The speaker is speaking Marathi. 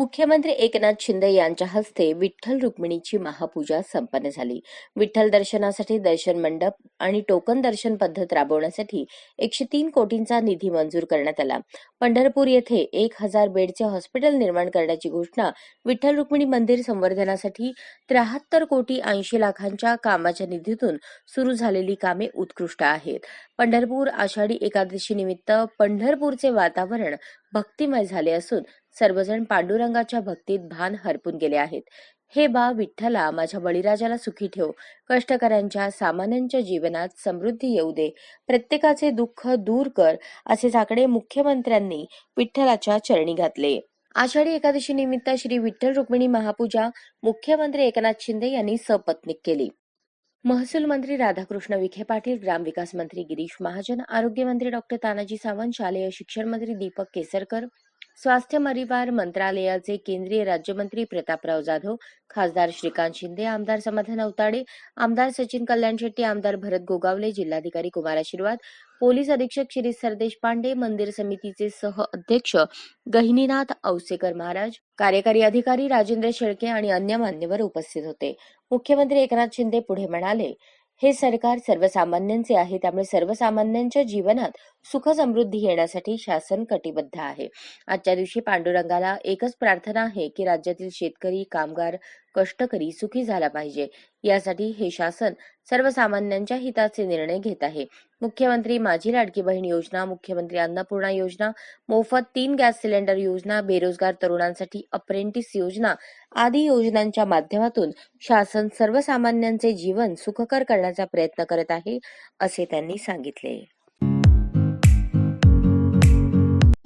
मुख्यमंत्री एकनाथ शिंदे यांच्या हस्ते विठ्ठल रुक्मिणीची महापूजा संपन्न झाली. विठ्ठल दर्शनासाठी दर्शन मंडप आणि टोकन दर्शन पद्धत राबवण्यासाठी एकशे तीन कोटींचा निधी मंजूर करण्यात आला. पंढरपूर येथे एक हजार बेडचे हॉस्पिटल निर्माण करण्याची घोषणा विठ्ठल रुक्मिणी मंदिर संवर्धनासाठी त्र्याहत्तर कोटी ऐंशी लाखांच्या कामाच्या निधीतून सुरू झालेली कामे उत्कृष्ट आहेत. पंढरपूर आषाढी एकादशी निमित्त पंढरपूरचे वातावरण भक्तिमय झाले असून सर्वजण पांडुरंगाच्या भक्तीत भान हरपून गेले आहेत. हे बा विठ्ठला माझ्या बळीराजाला सुखी ठेव. कष्टकऱ्यांच्या सामान्यांच्या जीवनात समृद्धी येऊ दे. प्रत्येकाचे दुःख दूर कर असे साकडे मुख्यमंत्र्यांनी विठ्ठलाच्या चरणी घातले. आषाढी एकादशी निमित्त श्री विठ्ठल रुक्मिणी महापूजा मुख्यमंत्री एकनाथ शिंदे यांनी सपत्नीक केली. महसूल मंत्री राधाकृष्ण विखे पाटील ग्रामविकास मंत्री गिरीश महाजन आरोग्यमंत्री डॉक्टर तानाजी सावंत शालेय शिक्षण मंत्री दीपक केसरकर स्वास्थ्य परिवार मंत्रालयाचे केंद्रीय राज्यमंत्री प्रतापराव जाधव खासदार श्रीकांत शिंदे आमदार समाधान अवताडे आमदार सचिन कल्याण शेट्टी आमदार भरत गोगावले जिल्हाधिकारी कुमार आशीर्वाद पोलीस अधीक्षक श्री सरदेश पांडे मंदिर समितीचे सह अध्यक्ष गहिनीनाथ औसेकर महाराज कार्यकारी अधिकारी राजेंद्र शेळके आणि अन्य मान्यवर उपस्थित होते. मुख्यमंत्री एकनाथ शिंदे पुढे म्हणाले हे सरकार सर्वसामान्यांचे आहे. त्यामुळे सर्वसामान्यांच्या जीवनात सुख समृद्धी येण्यासाठी शासन कटिबद्ध आहे. आजच्या दिवशी पांडुरंगाला एकच प्रार्थना आहे की राज्यातील शेतकरी कामगार कष्टकरी सुखी झाला पाहिजे. यासाठी हे शासन सर्वसामान्यांच्या हिताचे निर्णय घेत आहे. मुख्यमंत्री माझी लाडकी बहीण योजना मुख्यमंत्री अन्नपूर्णा योजना मोफत तीन गॅस सिलेंडर योजना बेरोजगार तरुणांसाठी अप्रेंटिस योजना आदी योजनांच्या माध्यमातून शासन सर्वसामान्यांचे जीवन सुखकर करण्याचा प्रयत्न करत आहे असे त्यांनी सांगितले.